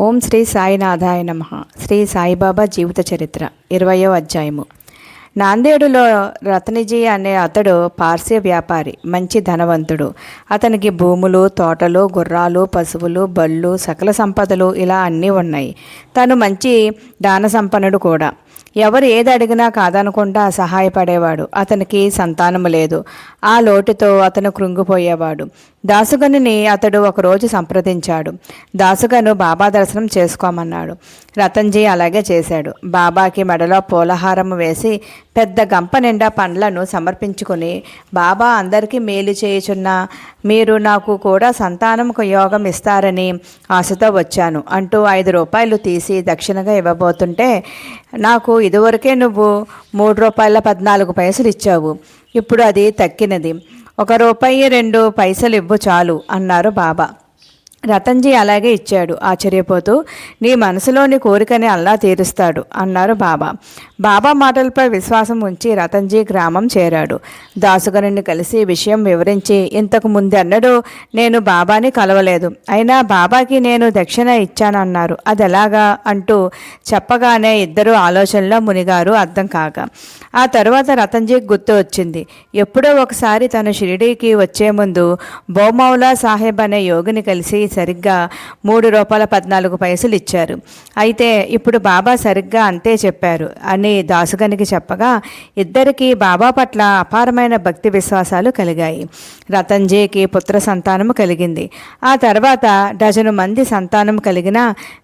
ఓం శ్రీ సాయినాథాయ నమ. శ్రీ సాయిబాబా జీవిత చరిత్ర ఇరవయో అధ్యాయము. నాందేడులో రత్నజీ అనే అతడు పార్శ్య వ్యాపారి మంచి ధనవంతుడు. అతనికి భూములు తోటలు గుర్రాలు పశువులు బళ్ళు సకల సంపదలు ఇలా అన్నీ ఉన్నాయి. తను మంచి దాన సంపన్నుడు కూడా. ఎవరు ఏది అడిగినా కాదనకుండా సహాయపడేవాడు. అతనికి సంతానము లేదు. ఆ లోటుతో అతను కృంగిపోయేవాడు. దాసుగనుని అతడు ఒకరోజు సంప్రదించాడు. దాసుగను బాబా దర్శనం చేసుకోమన్నాడు. రతన్జీ అలాగే చేశాడు. బాబాకి మెడలో పూలహారం వేసి పెద్ద గంప నిండా పండ్లను సమర్పించుకుని బాబా అందరికీ మేలు చేయుచున్న మీరు నాకు కూడా సంతానంకు యోగం ఇస్తారని ఆశతో వచ్చాను అంటూ ఐదు రూపాయలు తీసి దక్షిణగా ఇవ్వబోతుంటే నాకు ఇదివరకే నువ్వు మూడు రూపాయల పద్నాలుగు పైసలు ఇచ్చావు. ఇప్పుడు అది తక్కినది. ఒక రూపాయి రెండు పైసలు ఇవ్వు చాలు అన్నారు బాబా. రతన్జీ అలాగే ఇచ్చాడు ఆశ్చర్యపోతూ నీ మనసులోని కోరికని అల్లా తీరుస్తాడు అన్నారు బాబా. బాబా మాటలపై విశ్వాసం ఉంచి రతన్జీ గ్రామం చేరాడు. దాసుగరుని కలిసి విషయం వివరించి ఇంతకు ముందు నేను బాబాని కలవలేదు. అయినా బాబాకి నేను దక్షిణ ఇచ్చానన్నారు. అది ఎలాగా? అంటూ చెప్పగానే ఇద్దరు ఆలోచనలో మునిగారు అర్థం కాక. ఆ తరువాత రతన్జీకి గుర్తు వచ్చింది. ఎప్పుడో ఒకసారి తను షిరిడీకి వచ్చే ముందు బోమౌలా సాహెబ్ అనే యోగిని కలిసి సరిగ్గా మూడు రూపాయల పద్నాలుగు పైసలు ఇచ్చారు. అయితే ఇప్పుడు బాబా సరిగ్గా అంతే చెప్పారు. అని దాసుగనికి చెప్పగా ఇద్దరికి బాబా పట్ల అపారమైన భక్తి విశ్వాసాలు కలిగాయి. రతన్జీకి పుత్ర సంతానము కలిగింది. ఆ తర్వాత డజను మంది సంతానం కలిగిన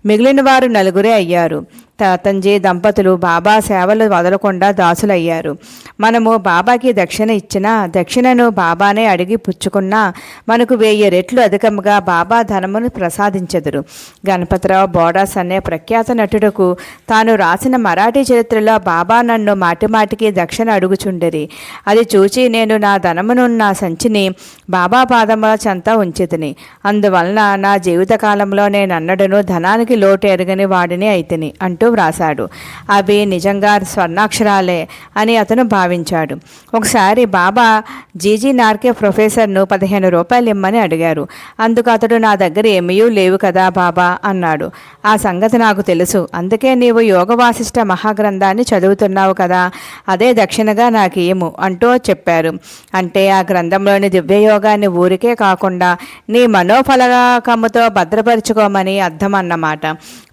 మిగిలిన వారు నలుగురే అయ్యారు. తాతంజీ దంపతులు బాబా సేవలు వదలకుండా దాసులయ్యారు. మనము బాబాకి దక్షిణ ఇచ్చినా దక్షిణను బాబానే అడిగి పుచ్చుకున్నా మనకు వెయ్యి రెట్లు అధికంగా బాబా ధనమును ప్రసాదించెదరు. గణపతిరావు బోడాస్ అనే ప్రఖ్యాత నటుడుకు తాను రాసిన మరాఠీ చరిత్రలో బాబా నన్ను మాటిమాటికి దక్షిణ అడుగుచుండరి. అది చూచి నేను నా ధనమునున్న సంచిని బాబా పాదముల చెంత ఉంచితిని. అందువలన నా జీవితకాలంలో నేనన్నడను ధనానికి లోటు ఎరగని వాడిని అయితిని అంటూ వ్రాశాడు. అవి నిజంగా స్వర్ణాక్షరాలే అని అతను భావించాడు. ఒకసారి బాబా జీజీ నార్కే ప్రొఫెసర్ను పదిహేను రూపాయలు ఇమ్మని అడిగారు. అందుకు అతడు నా దగ్గర ఏమీ లేవు కదా బాబా అన్నాడు. ఆ సంగతి నాకు తెలుసు. అందుకే నీవు యోగ వాసిష్ట మహాగ్రంథాన్ని చదువుతున్నావు కదా అదే దక్షిణగా నాకు ఏము అంటూ చెప్పారు. అంటే ఆ గ్రంథంలోని ఉద్యోగాన్ని ఊరికే కాకుండా నీ మనోఫలకముతో భద్రపరుచుకోమని అర్థం అన్నమాట.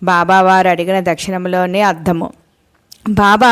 బాబా వారు అడిగిన దక్షిణంలోనే అర్థము. బాబా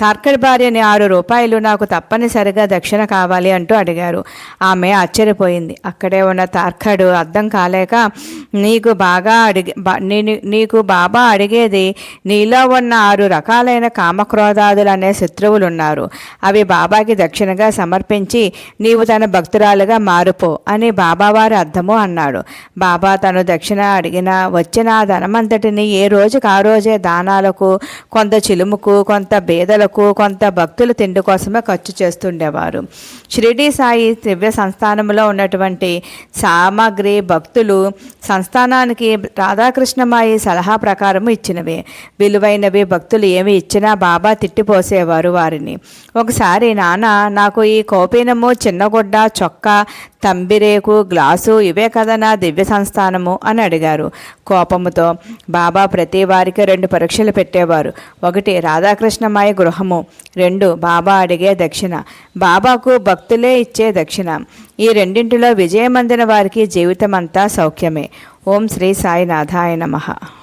తార్కడ్ భార్యని ఆరు రూపాయలు నాకు తప్పనిసరిగా దక్షిణ కావాలి అంటూ అడిగారు. ఆమె ఆశ్చర్యపోయింది. అక్కడే ఉన్న తార్కడు అర్థం కాలేక నీకు బాగా అడిగి బా- నీ- నీకు బాబా అడిగేది నీలో ఉన్న ఆరు రకాలైన కామక్రోధాదులు అనే శత్రువులు ఉన్నారు అవి బాబాకి దక్షిణగా సమర్పించి నీవు తన భక్తురాలుగా మారుపో అని బాబావారి అర్థము అన్నాడు. బాబా తను దక్షిణ అడిగిన వచ్చిన ఆ ధనమంతటిని ఏ రోజుకు ఆ రోజే దానాలకు కొంత చిలుముకు కొంత బేదలకు కొంత భక్తుల తిండి కోసమే ఖర్చు చేస్తుండేవారు. షిరిడి సాయి దివ్య సంస్థానంలో ఉన్నటువంటి సామాగ్రి భక్తులు సంస్థానానికి రాధాకృష్ణమాయి సలహా ప్రకారం ఇచ్చినవే. విలువైనవి భక్తులు ఏమి ఇచ్చినా బాబా తిట్టిపోసేవారు వారిని. ఒకసారి నాన్న నాకు ఈ కోపీనము చిన్నగుడ్డ చొక్కా తంబిరేకు గ్లాసు ఇవే కదా నా దివ్య సంస్థానము అని అడిగారు. కోపముతో బాబా ప్రతి వారికి రెండు పరీక్షలు పెట్టేవారు. ఒకటి రాధాకృష్ణమాయ గృహము రెండు బాబా అడిగే దక్షిణ. బాబాకు భక్తులే ఇచ్చే దక్షిణ. ఈ రెండింటిలో విజయమందిన వారికి జీవితం అంతా సౌఖ్యమే. ఓం శ్రీ సాయినాథాయ నమః.